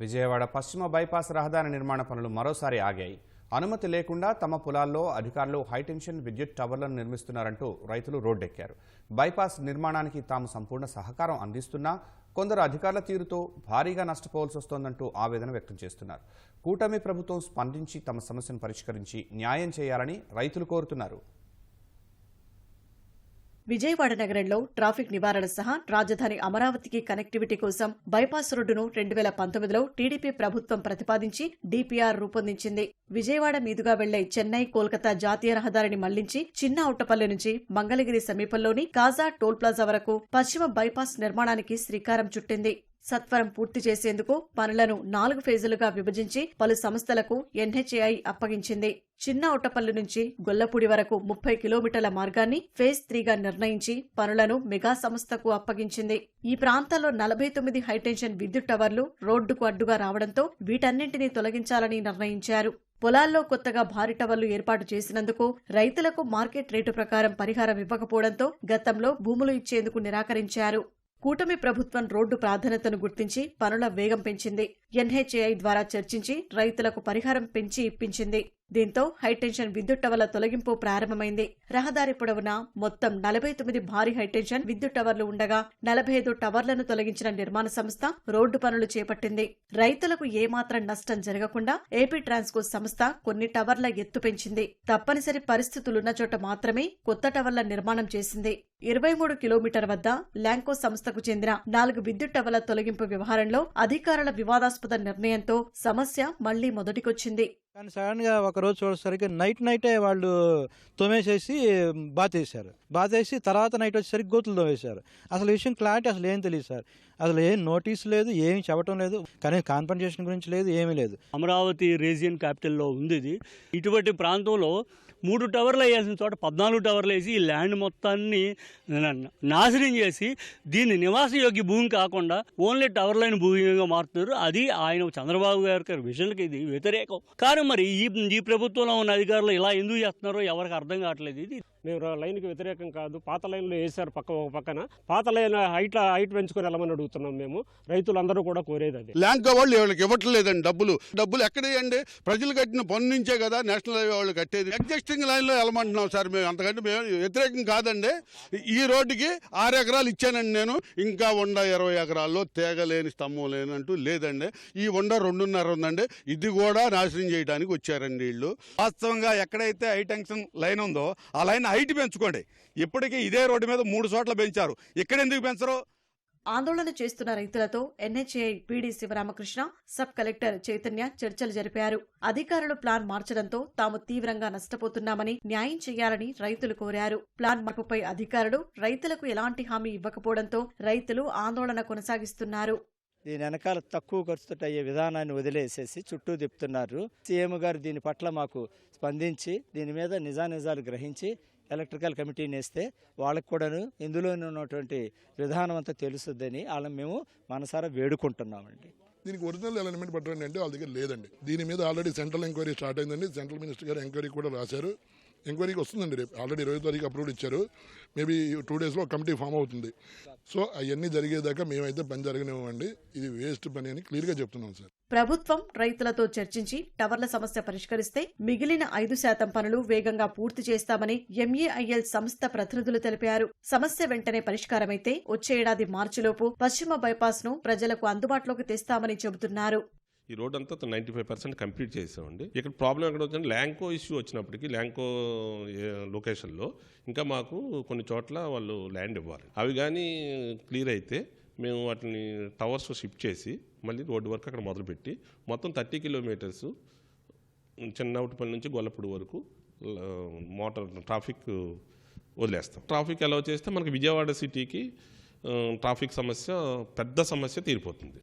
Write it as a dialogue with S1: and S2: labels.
S1: విజయవాడ పశ్చిమ బైపాస్ రహదారి నిర్మాణ పనులు మరోసారి ఆగాయి. అనుమతి లేకుండా తమ పొలాల్లో అధికారులు హైటెన్షన్ విద్యుత్ టవర్లను నిర్మిస్తున్నారంటూ రైతులు రోడ్డెక్కారు. బైపాస్ నిర్మాణానికి తాము సంపూర్ణ సహకారం అందిస్తున్నా కొందరు అధికారుల తీరుతో భారీగా నష్టపోవాల్సి వస్తోందంటూ ఆవేదన వ్యక్తం చేస్తున్నారు. కూటమి ప్రభుత్వం స్పందించి తమ సమస్యను పరిష్కరించి న్యాయం చేయాలని రైతులు కోరుతున్నారు.
S2: విజయవాడ నగరంలో ట్రాఫిక్ నివారణ సహా రాజధాని అమరావతికి కనెక్టివిటీ కోసం బైపాస్ రోడ్డును రెండు వేల పంతొమ్మిదిలో టీడీపీ ప్రభుత్వం ప్రతిపాదించి డీపీఆర్ రూపొందించింది. విజయవాడ మీదుగా వెళ్ళే చెన్నై కోల్కతా జాతీయ రహదారిని మళ్ళించి చిన్న అవుటపల్లి నుంచి మంగళగిరి సమీపంలోని కాజా టోల్ ప్లాజా వరకు పశ్చిమ బైపాస్ నిర్మాణానికి శ్రీకారం చుట్టింది. సత్వరం పూర్తి చేసేందుకు పనులను నాలుగు ఫేజులుగా విభజించి పలు సంస్థలకు ఎన్హెచ్ఏఐ అప్పగించింది. చిన్న ఒట్టపల్లి నుంచి గొల్లపూడి వరకు ముప్పై కిలోమీటర్ల మార్గాన్ని ఫేజ్ త్రీగా నిర్ణయించి పనులను మెగా సంస్థకు అప్పగించింది. ఈ ప్రాంతంలో నలభై తొమ్మిది హైటెన్షన్ విద్యుత్ టవర్లు రోడ్డుకు అడ్డుగా రావడంతో వీటన్నింటినీ తొలగించాలని నిర్ణయించారు. పొలాల్లో కొత్తగా భారీ టవర్లు ఏర్పాటు చేసినందుకు రైతులకు మార్కెట్ రేటు ప్రకారం పరిహారం ఇవ్వకపోవడంతో గతంలో భూములు ఇచ్చేందుకు నిరాకరించారు. కూటమి ప్రభుత్వం రోడ్డు ప్రాధాన్యతను గుర్తించి పనుల వేగం పెంచింది. ఎన్హెచ్ఏఐ ద్వారా చర్చించి రైతులకు పరిహారం పెంచి ఇప్పించింది. దీంతో హైటెన్షన్ విద్యుత్ టవర్ల తొలగింపు ప్రారంభమైంది. రహదారి పొడవునా మొత్తం నలభై తొమ్మిది భారీ హైటెన్షన్ విద్యుత్ టవర్లు ఉండగా నలభై ఐదు టవర్లను తొలగించిన నిర్మాణ సంస్థ రోడ్డు పనులు చేపట్టింది. రైతులకు ఏమాత్రం నష్టం జరగకుండా ఏపీ ట్రాన్స్కో సంస్థ కొన్ని టవర్ల ఎత్తు పెంచింది. తప్పనిసరి పరిస్థితులున్న చోట మాత్రమే కొత్త టవర్ల నిర్మాణం చేసింది. ఇరవై మూడు కిలోమీటర్ వద్ద ల్యాంకో సంస్థకు చెందిన నాలుగు విద్యుత్ టవర్ల తొలగింపు వ్యవహారంలో అధికారుల వివాదాస్పద నిర్ణయంతో సమస్య మళ్ళీ మొదటికొచ్చింది.
S3: కానీ సడన్గా ఒక రోజు చూసేసరికి నైట్ నైటే వాళ్ళు తోమేసేసి బాతేశారు. బాతేసి తర్వాత నైట్ వచ్చేసరికి గోతులు తోమేశారు. అసలు విషయం క్లారిటీ అసలు ఏం తెలియదు సార్. అసలు ఏం నోటీస్ లేదు ఏం చెప్పడం లేదు. కానీ కాన్ఫర్మేషన్ గురించి లేదు ఏమీ లేదు.
S4: అమరావతి రీజియన్ క్యాపిటల్లో ఉంది ఇది. ఇటువంటి ప్రాంతంలో మూడు టవర్లు వేయాల్సిన చోట పద్నాలుగు టవర్లు వేసి ఈ ల్యాండ్ మొత్తాన్ని నాశనం చేసి దీన్ని నివాస యోగ్య భూమి కాకుండా ఓన్లీ టవర్లైన భూమిగా మారుతున్నారు. అది ఆయన చంద్రబాబు గారి విషయాలకి ఇది వ్యతిరేకం. కానీ మరి ఈ ఈ ప్రభుత్వంలో ఉన్న అధికారులు ఇలా ఎందుకు చేస్తున్నారో ఎవరికి అర్థం కావట్లేదు. ఇది
S5: మేము ర- లైన్కి వ్యతిరేకం కాదు పాత లైన్లో వేశారు పక్క ఒక పక్కన. పాత లైన్ హైట్ హైట్ పెంచుకొని వెళ్ళమని అడుగుతున్నాం మేము. రైతులందరూ కూడా కోరేది అది.
S6: ల్యాంక్ వాళ్ళు వాళ్ళకి ఇవ్వట్లేదండి డబ్బులు. డబ్బులు ఎక్కడేయండి ప్రజలు కట్టిన పన్ను నుంచే కదా నేషనల్ హైవే వాళ్ళు కట్టేది. ఎగ్జిస్టింగ్ లైన్లో వెళ్ళమంటున్నాం సార్ మేము. అంతకంటే మేము వ్యతిరేకం కాదండి. ఈ రోడ్డుకి ఆరు ఎకరాలు ఇచ్చానండి నేను. ఇంకా ఉండ ఇరవై ఎకరాల్లో తేగలేని స్తంభం లేనంటూ లేదండి. ఈ ఉండ రెండున్నర ఉందండి. ఇది కూడా నాశనం చేయడానికి వచ్చారండి వీళ్ళు.
S7: వాస్తవంగా ఎక్కడైతే హై టెన్షన్ లైన్ ఉందో ఆ లైన్ హైట్ పెంచుకోండి. ఇప్పటికీ ఇదే రోడ్డు మీద మూడు చోట్ల పెంచారు. ఇక్కడ ఎందుకు పెంచరు?
S2: ఆందోళన చేస్తున్న రైతులతో NHAI PD Sivaramakrishna sub collector Chaitanya చర్చలు జరిపారు. అధికారులు ప్లాన్ మార్చడంతో తాము తీవ్రంగా నష్టపోతున్నామని న్యాయం చేయాలని రైతులు కోరారు. ప్లాన్ మార్పుపై అధికారులు రైతులకు ఎలాంటి హామీ ఇవ్వకపోవడంతో రైతులు ఆందోళన కొనసాగిస్తున్నారు.
S3: దీని వెనకాల తక్కువ ఖర్చుతో అయ్యే విధానాన్ని వదిలేసేసి చుట్టూ తిప్పుతున్నారు. సీఎం గారు దీని పట్ల మాకు స్పందించి దీని మీద నిజానిజాలు గ్రహించి ఎలక్ట్రికల్ కమిటీని వేస్తే వాళ్ళకి కూడాను ఇందులో ఉన్నటువంటి విధానం అంతా తెలుస్తుందని వాళ్ళని మేము మనసారా వేడుకుంటున్నామండి.
S8: దీనికి ఒరిజినల్ ఎలిమెంట్ పట్టండి అంటే వాళ్ళ దగ్గర లేదండి. దీని మీద ఆల్రెడీ సెంట్రల్ ఎంక్వైరీ స్టార్ట్ అయిందండి. సెంట్రల్ మినిస్టర్ గారు ఎంక్వైరీ కూడా రాశారు. ఎంక్వైరీకి వస్తుందండి రేపు. ఆల్రెడీ ఇరవై తారీఖు అప్రూవ్ ఇచ్చారు. మేబీ టూ డేస్లో కమిటీ ఫామ్ అవుతుంది. సో అవన్నీ జరిగేదాకా మేమైతే పని జరగనివ్వండి ఇది వేస్ట్ పని అని క్లియర్గా చెప్తున్నాం సార్.
S2: ప్రభుత్వం రైతులతో చర్చించి టవర్ల సమస్య పరిష్కరిస్తే మిగిలిన ఐదు శాతం పనులు వేగంగా పూర్తి చేస్తామని ఎంఏఐఎల్ సంస్థ ప్రతినిధులు తెలిపారు. సమస్య వెంటనే పరిష్కారమైతే వచ్చే ఏడాది మార్చిలోపు పశ్చిమ బైపాస్ను ప్రజలకు అందుబాటులోకి తెస్తామని చెబుతున్నారు.
S9: ఈ రోడ్ అంతా నైంటీ ఫైవ్ పర్సెంట్ కంప్లీట్ చేసామండి ఇక్కడ ప్రాబ్లం ఎక్కడ వచ్చింది ల్యాంకో ఇష్యూ వచ్చినప్పటికీ ల్యాంకో లొకేషన్లో ఇంకా మాకు కొన్ని చోట్ల వాళ్ళు ల్యాండ్ ఇవ్వాలి. అవి కానీ క్లియర్ అయితే మేము వాటిని టవర్స్ షిఫ్ట్ చేసి మళ్ళీ రోడ్డు వరకు అక్కడ మొదలుపెట్టి మొత్తం థర్టీ కిలోమీటర్స్ చిన్నవుటిపల్లి నుంచి గొల్లపూడి వరకు మోటార్ ట్రాఫిక్ వదిలేస్తాం. ట్రాఫిక్ అలౌ చేస్తే మనకి విజయవాడ సిటీకి ట్రాఫిక్ సమస్య పెద్ద సమస్య తీరిపోతుంది.